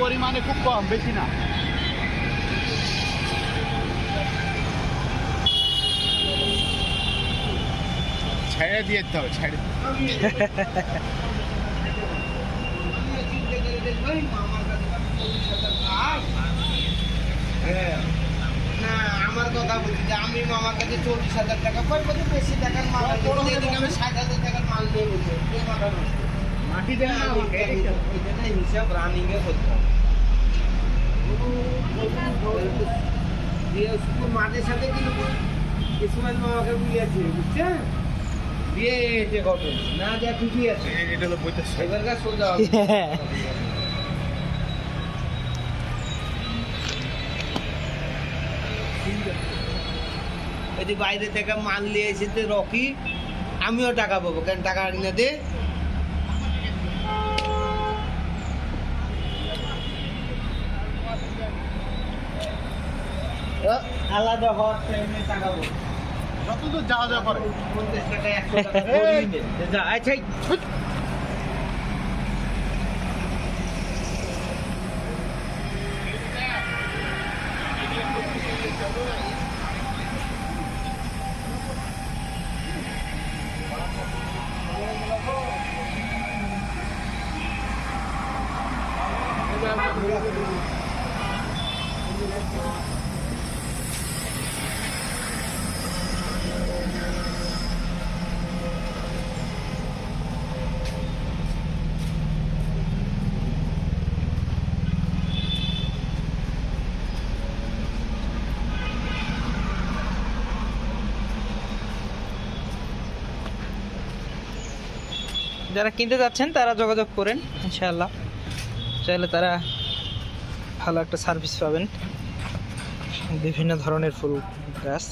পরিমাণে খুব কম, বেশি না ছেড়ে দিয়ে দিতে হবে, ছেড়ে আমার কথা বলছি যে আমি মামার কাছে চল্লিশ হাজার টাকা পাই বলে বেশি টাকার মাল। আমি ষাট হাজার টাকার মাল নিয়ে বলছি? মাটি দেন না এটাই হিসাব রানিং এ করতে হবে দিয়ে শুধু মাঠের সাথে কিন্তু ইসমাইল মামাকে বুঝিয়েছে বুঝছেন? দিয়ে এসে ঘটনা না যা ঠিকই আছে। এটা হলো বইতে এবারকার সোজা হবে। যদি বাইরে থেকে মাল নিয়ে এসেছে রকি আমিও টাকা পাবো কেন টাকা কিনে দে? আলাদা হওয়ার টাইমে টাকা পাবো যতদূর যাওয়া যাওয়া পারে পঞ্চাশ টাকা একশো টাকা করিয়ে নে। যা, যারা কিনতে যাচ্ছেন, তারা যোগাযোগ করেন, ইনশাআল্লাহ। চাইলে তারা ভালো একটা সার্ভিস পাবেন। বিভিন্ন ধরনের ফুল, গাছ।